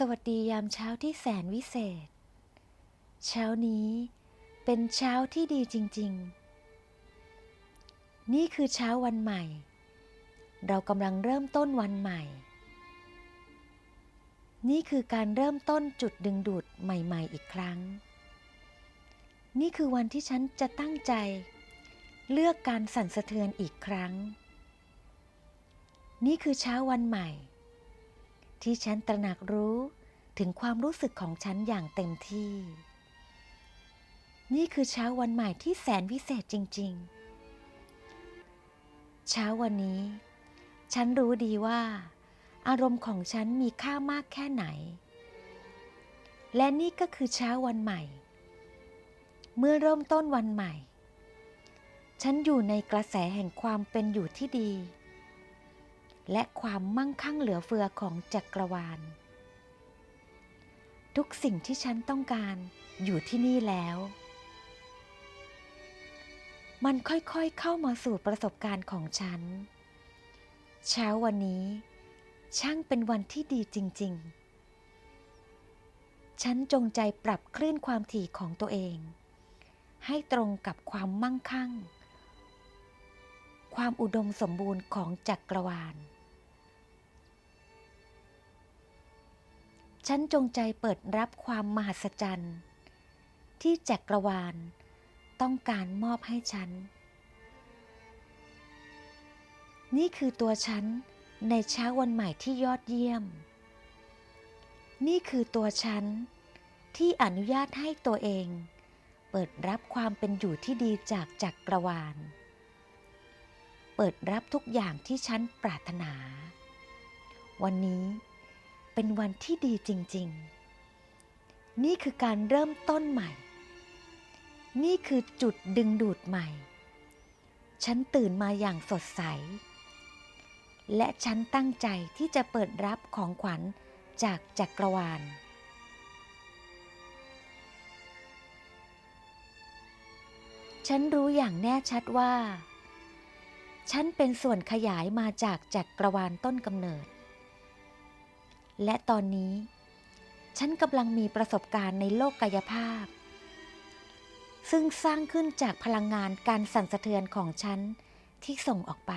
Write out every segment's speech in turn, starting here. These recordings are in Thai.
สวัสดียามเช้าที่แสนวิเศษ เช้านี้เป็นเช้าที่ดีจริง ๆ นี่คือเช้าวันใหม่ เรากำลังเริ่มต้นวันใหม่ นี่คือการเริ่มต้นจุดดึงดูดใหม่ ๆ อีกครั้ง นี่คือวันที่ฉันจะตั้งใจ เลือกการสั่นสะเทือนอีกครั้ง นี่คือเช้าวันใหม่ ที่ฉันตระหนักรู้ถึงความรู้สึกของฉันอย่างเต็มที่ นี่คือเช้าวันใหม่ที่แสนวิเศษจริง ๆ เช้าวันนี้ ฉันรู้ดีว่า อารมณ์ของฉันมีค่ามากแค่ไหน และนี่ก็คือเช้าวันใหม่ เมื่อเริ่มต้นวันใหม่ ฉันอยู่ในกระแสแห่งความเป็นอยู่ที่ดี และความมั่งคั่งเหลือเฟือของจักรวาล ทุกสิ่งที่ฉันต้องการอยู่ที่นี่แล้ว มันค่อยๆเข้ามาสู่ประสบการณ์ของฉัน เช้าวันนี้ ช่างเป็นวันที่ดีจริง ๆ ฉันจงใจปรับคลื่นความถี่ของตัวเอง ให้ตรงกับความมั่งคั่งความอุดมสมบูรณ์ของจักรวาล ฉันจงใจเปิดรับความมหัศจรรย์ ที่จักรวาลต้องการมอบให้ฉัน นี่คือตัวฉันในเช้าวันใหม่ที่ยอดเยี่ยม นี่คือตัวฉันที่อนุญาตให้ตัวเอง เปิดรับความเป็นอยู่ที่ดีจากจักรวาล เปิดรับทุกอย่างที่ฉันปรารถนา วันนี้ เป็นวันที่ดีจริง ๆ นี่คือการเริ่มต้นใหม่ นี่คือจุดดึงดูดใหม่ ฉันตื่นมาอย่างสดใส และฉันตั้งใจที่จะเปิดรับของขวัญจากจักรวาล ฉันรู้อย่างแน่ชัดว่า ฉันเป็นส่วนขยายมาจากจักรวาลต้นกำเนิด และตอนนี้ ฉันกำลังมีประสบการณ์ในโลกกายภาพ ซึ่งสร้างขึ้นจากพลังงานการสั่นสะเทือนของฉันที่ส่งออกไป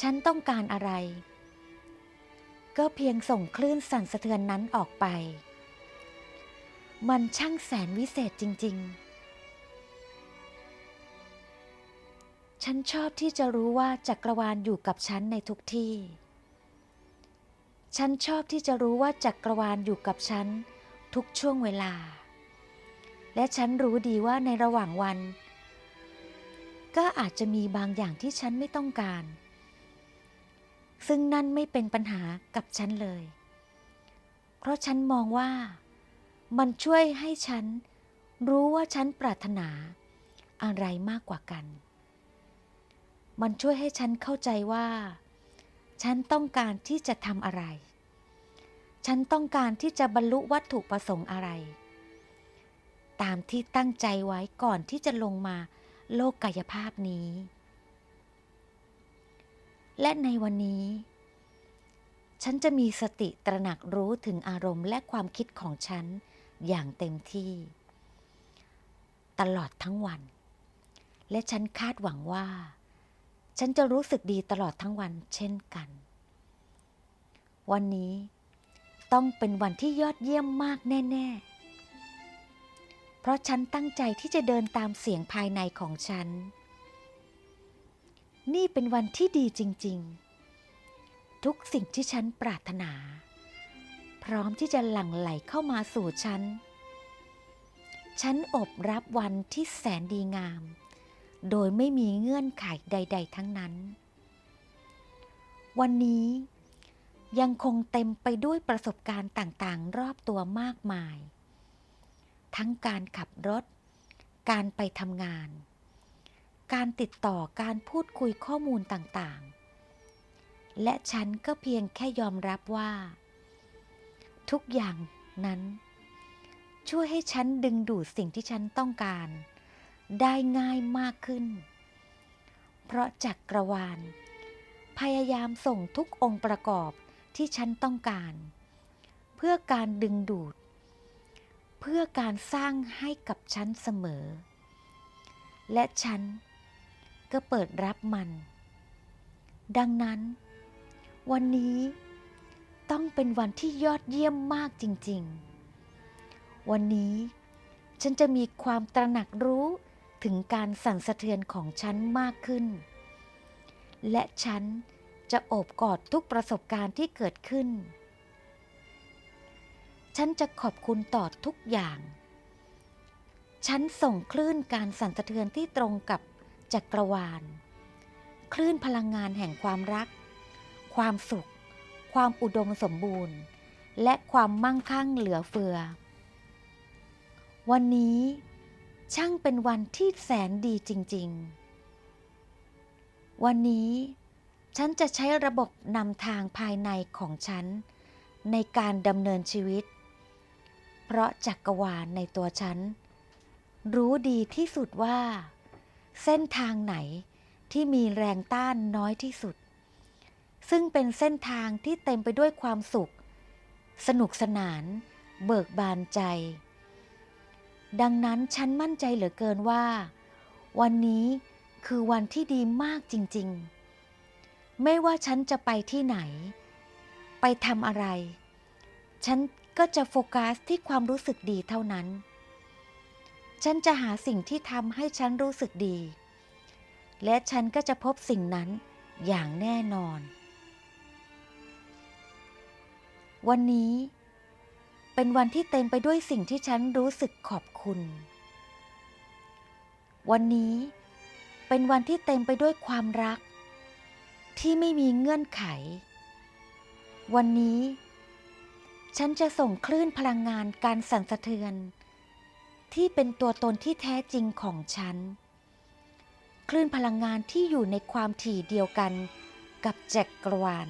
ฉันต้องการอะไร ก็เพียงส่งคลื่นสั่นสะเทือนนั้นออกไป มันช่างแสนวิเศษจริง ๆฉันชอบที่จะรู้ว่าจักรวาลอยู่กับฉันในทุกที่ ฉันชอบที่จะรู้ว่าจักรวาลอยู่กับฉันทุกช่วงเวลา และฉันรู้ดีว่าในระหว่างวัน ก็อาจจะมีบางอย่างที่ฉันไม่ต้องการ ซึ่งนั่นไม่เป็นปัญหากับฉันเลย เพราะฉันมองว่ามันช่วยให้ฉันรู้ว่าฉันปรารถนาอะไรมากกว่ากัน มันช่วยให้ฉันเข้าใจว่า ฉันต้องการที่จะทำอะไร ฉันต้องการที่จะบรรลุวัตถุประสงค์อะไร ตามที่ตั้งใจไว้ก่อนที่จะลงมาโลกกายภาพนี้ และในวันนี้ ฉันจะมีสติตระหนักรู้ถึงอารมณ์และความคิดของฉันอย่างเต็มที่ ตลอดทั้งวัน และฉันคาดหวังว่า ฉันจะรู้สึกดีตลอดทั้งวันเช่นกัน วันนี้ ต้องเป็นวันที่ยอดเยี่ยมมากแน่ ๆ เพราะฉันตั้งใจที่จะเดินตามเสียงภายในของฉัน นี่เป็นวันที่ดีจริง ๆ ทุกสิ่งที่ฉันปรารถนา พร้อมที่จะหลั่งไหลเข้ามาสู่ฉัน ฉันอบรับวันที่แสนดีงาม โดยไม่มีเงื่อนไขใด ๆ ทั้งนั้น วันนี้ ยังคงเต็มไปด้วยประสบการณ์ต่างๆ รอบตัวมากมาย ทั้งการขับรถ การไปทำงาน การติดต่อการพูดคุยข้อมูลต่างๆ และฉันก็เพียงแค่ยอมรับว่า ทุกอย่างนั้น ช่วยให้ฉันดึงดูดสิ่งที่ฉันต้องการ ได้ง่ายมากขึ้น เพราะจักรวาลพยายามส่งทุกองค์ประกอบ ที่ฉันต้องการ เพื่อการดึงดูด เพื่อการสร้างให้กับฉันเสมอ และฉันก็เปิดรับมัน ดังนั้น วันนี้ต้องเป็นวันที่ยอดเยี่ยมมากจริง ๆ วันนี้ฉันจะมีความตระหนักรู้ถึงการสั่นสะเทือนของฉันมากขึ้น และฉันจะ จะโอบกอดทุกประสบการณ์ที่เกิดขึ้น ฉันจะขอบคุณต่อทุกอย่าง ฉันส่งคลื่นการสั่นสะเทือนที่ตรงกับจักรวาล คลื่นพลังงานแห่งความรัก ความสุข ความอุดมสมบูรณ์ และความมั่งคั่งเหลือเฟือ วันนี้ช่างเป็นวันที่แสนดีจริง ๆ วันนี้ ฉันจะใช้ระบบนำทางภายในของฉัน ในการดำเนินชีวิต เพราะจักรวาลในตัวฉัน รู้ดีที่สุดว่า เส้นทางไหนที่มีแรงต้านน้อยที่สุด ซึ่งเป็นเส้นทางที่เต็มไปด้วยความสุข สนุกสนาน เบิกบานใจ ดังนั้นฉันมั่นใจเหลือเกินว่า วันนี้คือวันที่ดีมากจริง ๆ ไม่ว่าฉันจะไปที่ไหน ไปทำอะไร ฉันก็จะโฟกัสที่ความรู้สึกดีเท่านั้น ฉันจะหาสิ่งที่ทำให้ฉันรู้สึกดี และฉันก็จะพบสิ่งนั้นอย่างแน่นอน วันนี้เป็นวันที่เต็มไปด้วยสิ่งที่ฉันรู้สึกขอบคุณ วันนี้เป็นวันที่เต็มไปด้วยความรัก ที่ไม่มีเงื่อนไข วันนี้ ฉันจะส่งคลื่นพลังงานการสั่นสะเทือน ที่เป็นตัวตนที่แท้จริงของฉัน คลื่นพลังงานที่อยู่ในความถี่เดียวกันกับจักรวาล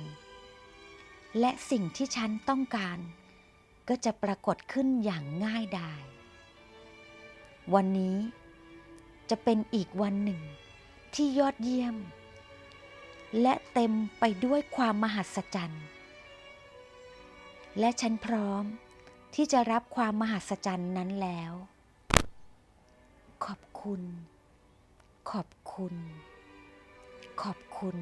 และสิ่งที่ฉันต้องการ ก็จะปรากฏขึ้นอย่างง่ายดาย วันนี้จะเป็นอีกวันหนึ่งที่ยอดเยี่ยม และเต็มไปด้วยความมหัศจรรย์ และฉันพร้อมที่จะรับความมหัศจรรย์นั้นแล้ว ขอบคุณ ขอบคุณ ขอบคุณ